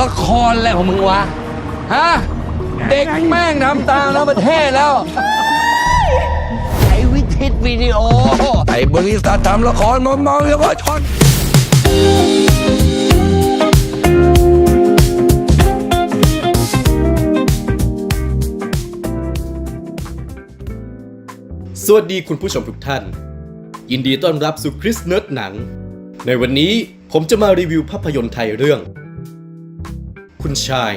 ละครอะไรของมึงวะ ฮะ เด็กแม่งทำตามแล้วประเทศแล้ว ไอ้วิทิตวิดีโอ ไอบริษัททำละครมาเมาแล้วก็ช็อตสวัสดีคุณผู้ชมทุกท่าน ยินดีต้อนรับสู่คริสเนิร์ดหนัง ในวันนี้ผมจะมารีวิวภาพยนตร์ไทยเรื่อง คุณชาย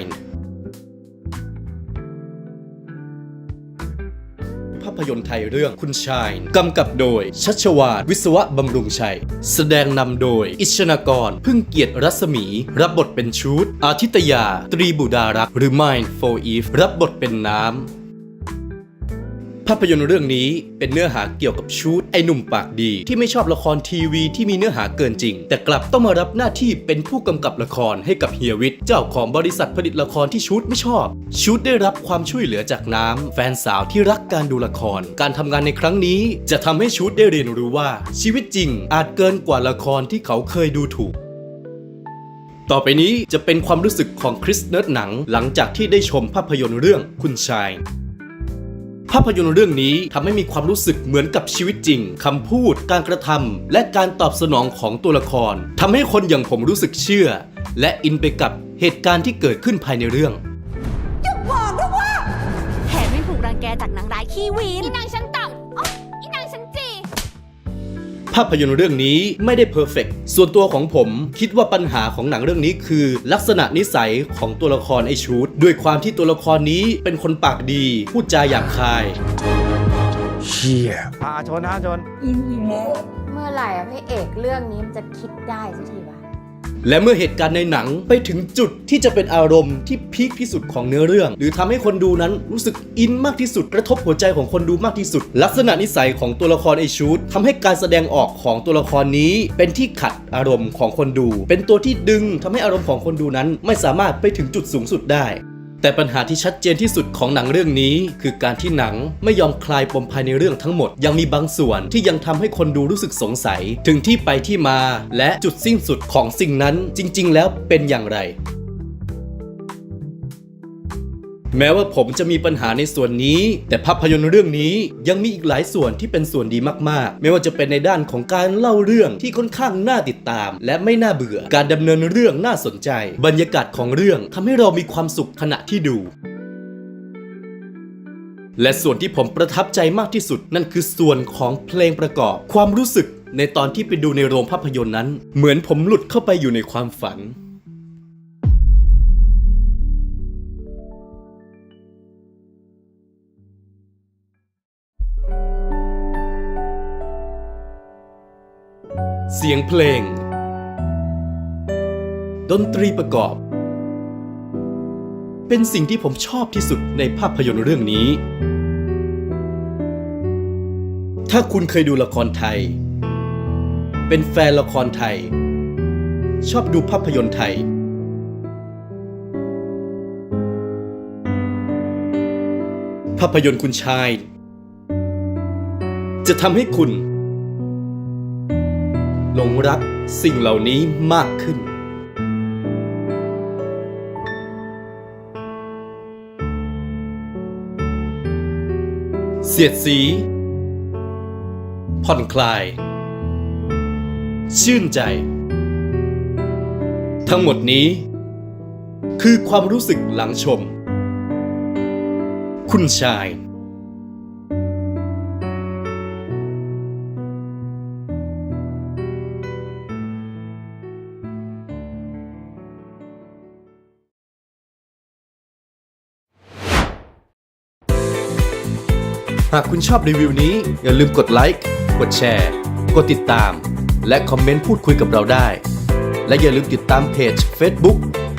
ภาพยนตร์ไทยเรื่องคุณชายกำกับโดย ชัชวาลวิศวะบำรุงชัย แสดงนำโดย อิชนากร พึ่งเกียรติรัศมี รับบทเป็นชูดอาทิตยา ตรีบุดารักษ์หรือ Mind for Eve รับบทเป็นน้ำ ภาพยนตร์เรื่องนี้เป็นเนื้อหาเกี่ยวกับชูดไอหนุ่มปากดี ที่ไม่ชอบละครทีวีที่มีเนื้อหาเกินจริง แต่กลับต้องมารับหน้าที่เป็นผู้กำกับละครให้กับเฮียวิทย์เจ้าของบริษัทผลิตละครที่ชูดไม่ชอบ ชูดได้รับความช่วยเหลือจากน้ำแฟนสาวที่รักการดูละคร การทำงานในครั้งนี้จะทำให้ชูดได้เรียนรู้ว่า ชีวิตจริงอาจเกินกว่าละครที่เขาเคยดูถูกต่อไปนี้จะเป็นความรู้สึกของคริสเนิร์ดหนังหลังจากที่ได้ชมภาพยนตร์เรื่องคุณชาย ภาพยนตร์เรื่องนี้ทำให้มีความรู้สึกเหมือนกับชีวิตจริงคำพูด การกระทำและการตอบสนองของตัวละครทำให้คนอย่างผมรู้สึกเชื่อ และอินไปกับเหตุการณ์ที่เกิดขึ้นภายในเรื่องบอกด้วยว่าแถมยังถูกรังแกจากนางร้ายขี้วีนอีนางชั้นต่ำ ภาพยนตร์เรื่องนี้ไม่ได้เพอร์เฟกส่วนตัวของผมคิดว่าปัญหาของหนังเรื่องนี้คือ ลักษณะนิสัยของตัวละครไอชูดด้วยความที่ตัวละครนี้เป็นคนปากดี พูดจาหยาบคายอ่าชนฮะชน เมื่อไหร่อะพระเอกเรื่องนี้มันจะคิดได้สักทีวะ และเมื่อเหตุการณ์ในหนังไปถึงจุดที่จะเป็นอารมณ์ที่พีคที่สุดของเนื้อเรื่อง หรือทำให้คนดูนั้นรู้สึกอินมากที่สุดกระทบหัวใจของคนดูมากที่สุด ลักษณะนิสัยของตัวละครไอชูดทำให้การแสดงออกของตัวละครนี้ เป็นที่ขัดอารมณ์ของคนดู เป็นตัวที่ดึงทำให้อารมณ์ของคนดูนั้น ไม่สามารถไปถึงจุดสูงสุดได้ แต่ปัญหาที่ชัดเจนที่สุดของหนังเรื่องนี้ คือการที่หนังไม่ยอมคลายปมภายในเรื่องทั้งหมด ยังมีบางส่วนที่ยังทำให้คนดูรู้สึกสงสัย ถึงที่ไปที่มา และจุดสิ้นสุดของสิ่งนั้นจริง ๆ แล้วเป็นอย่างไร แม้ว่าผมจะมีปัญหาในส่วนนี้ แต่ภาพยนตร์เรื่องนี้ยังมีอีกหลายส่วนที่เป็นส่วนดีมากๆ ไม่ว่าจะเป็นในด้านของการเล่าเรื่องที่ค่อนข้างน่าติดตาม และไม่น่าเบื่อ การดำเนินเรื่องน่าสนใจ บรรยากาศของเรื่องทำให้เรามีความสุขขณะที่ดูและส่วนที่ผมประทับใจมากที่สุด นั่นคือส่วนของเพลงประกอบ ความรู้สึกในตอนที่ไปดูในโรงภาพยนตร์นั้น เหมือนผมหลุดเข้าไปอยู่ในความฝัน เสียงเพลง ดนตรีประกอบ เป็นสิ่งที่ผมชอบที่สุดในภาพยนตร์เรื่องนี้ ถ้าคุณเคยดูละครไทย เป็นแฟนละครไทย ชอบดูภาพยนตร์ไทยภาพยนตร์คุณชาย จะทำให้คุณ หลงรักสิ่งเหล่านี้มากขึ้น เสียดสี ผ่อนคลาย ชื่นใจ ทั้งหมดนี้ คือความรู้สึกหลังชม คุณชาย หากคุณชอบรีวิวนี้ อย่าลืมกดไลค์กดแชร์ กดติดตาม และคอมเมนต์พูดคุยกับเราได้ และอย่าลืมติดตามเพจ Facebook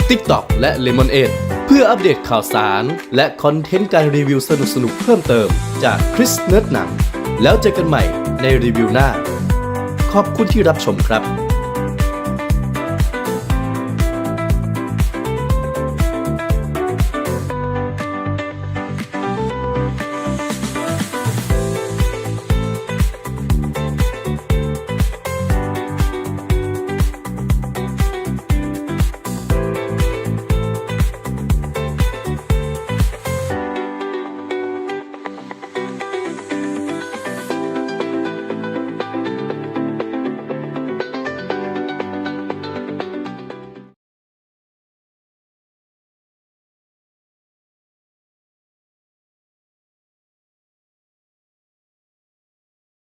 TikTok และ Lemonade เพื่ออัปเดตข่าวสาร และคอนเทนต์การรีวิวสนุกๆเพิ่มเติมจากคริสเนิร์ดหนังแล้วเจอกันใหม่ในรีวิวหน้า ขอบคุณที่รับชมครับ